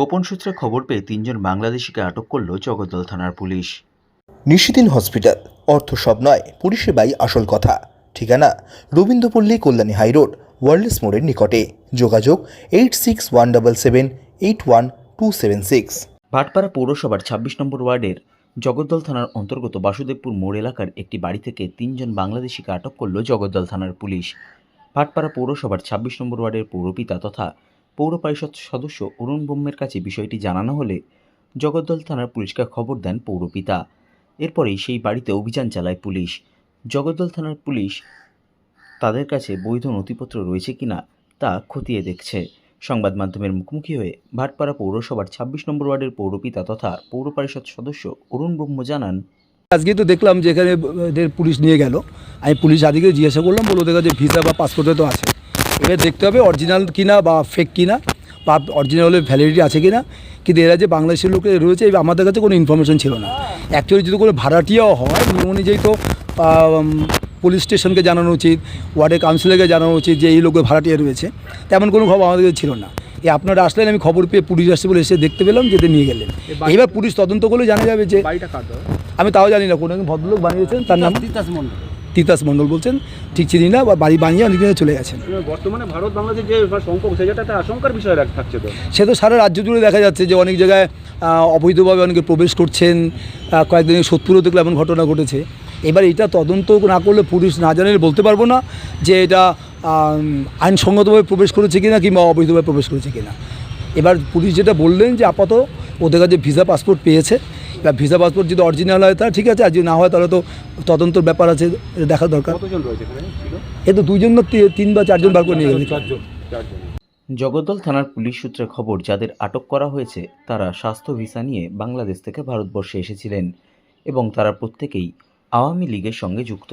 গোপন সূত্রে খবর পেয়ে তিনজন বাংলাদেশিকে আটক করল জগদ্দল থানার পুলিশ। নিশিদিন হসপিটাল অর্থ সব নয় পরিষেবাই আসল কথা। ঠিকানা রবীন্দ্রপল্লী কল্যাণী হাইরোড ওয়ার্ল্ডস মোড়ের নিকটে। যোগাযোগ eight six one double seven eight one two seven six. Bhatpara পৌরসভার ছাব্বিশ নম্বর ওয়ার্ডের জগদ্দল থানার অন্তর্গত বাসুদেবপুর মোড় এলাকার একটি বাড়ি থেকে তিনজন বাংলাদেশিকে আটক করল জগদ্দল থানার পুলিশ। ভাটপাড়া পৌরসভার ছাব্বিশ নম্বর ওয়ার্ডের পৌরপিতা তথা পৌর পরিষদ সদস্য অরুণ ব্রহ্মের কাছে বিষয়টি জানানো হলে জগদ্দল থানার পুলিশকে খবর দেন পৌরপিতা এরপরেই সেই বাড়িতে অভিযান চালায় পুলিশ। জগদ্দল থানার পুলিশ তাদের কাছে বৈধ নথিপত্র রয়েছে কিনা তা খতিয়ে দেখছে। সংবাদ মাধ্যমের মুখোমুখি হয়ে ভাটপাড়া পৌরসভার ছাব্বিশ নম্বর ওয়ার্ডের পৌরপিতা তথা পৌর পরিষদ সদস্য অরুণ ব্রহ্ম জানান, আজকে তো দেখলাম যে এখানে পুলিশ নিয়ে গেল। আমি পুলিশ আদিকে জিজ্ঞাসা করলাম বলো দেখা যে ভিসা বা পাসপোর্টে তো আছে। এবার দেখতে হবে অরিজিনাল কিনা বা ফেক কিনা বা অরিজিনালের ভ্যালিডিটি আছে কিনা। কিন্তু এরা যে বাংলাদেশের লোকে রয়েছে আমাদের কাছে কোনো ইনফরমেশন ছিল না। অ্যাকচুয়ালি যদি কোনো ভাড়াটিয়াও হয় নিয়ম অনুযায়ী তো পুলিশ স্টেশনকে জানানো উচিত ওয়ার্ডের কাউন্সিলরকে জানানো উচিত যে এই লোকের ভাড়াটিয়া রয়েছে। তেমন কোনো খবর আমাদের কাছে ছিল না। এই আপনারা আসলেন আমি খবর পেয়ে পুলিশ আসছে বলে এসে দেখতে পেলাম যেতে নিয়ে গেলেন। এইবার পুলিশ তদন্ত করলে জানা যাবে যে? আমি তাও জানি না কোনো একজন ভদ্রলোক বানিয়েছেন তার নাম তিতাস মণ্ডল। তিতাস মণ্ডল বলছেন ঠিক চিনি না বা বাড়ি বানিয়ে অনেক দিনে চলে গেছেন। বর্তমানে ভারত বাংলাদেশ যে সংখ্যক সেটা একটা আশঙ্কার বিষয় থাকছে তো। সে তো সারা রাজ্য জুড়ে দেখা যাচ্ছে যে অনেক জায়গায় অবৈধভাবে অনেকে প্রবেশ করছেন কয়েকদিন সোদপুরেও দেখলে এমন ঘটনা ঘটেছে। এবার এটা তদন্ত না করলে পুলিশ না জানলে বলতে পারব না যে এটা আইনসঙ্গতভাবে প্রবেশ করেছে কিনা কিংবা অবৈধভাবে প্রবেশ করেছে কিনা। এবার পুলিশ যেটা বললেন যে আপাতত ওদের কাছে ভিসা পাসপোর্ট পেয়েছে। ভিসা পাসপোর্ট যদি অরিজিনাল হয় তা ঠিক আছে আর যদি না হয় তাহলে তো তদন্তর ব্যাপার আছে দেখা দরকার কতজন রয়েছে এখানে ছিল এ তো দুইজন না তি- তিন বা চারজন বার করে নিয়ে গেছে চারজন চারজন জগদ্দল থানার পুলিশ সূত্রে খবর যাদের আটক করা হয়েছে তারা স্বাস্থ্য ভিসা নিয়ে বাংলাদেশ থেকে ভারতবর্ষে এসেছিলেন এবং তারা প্রত্যেকেই আওয়ামী লীগের সঙ্গে যুক্ত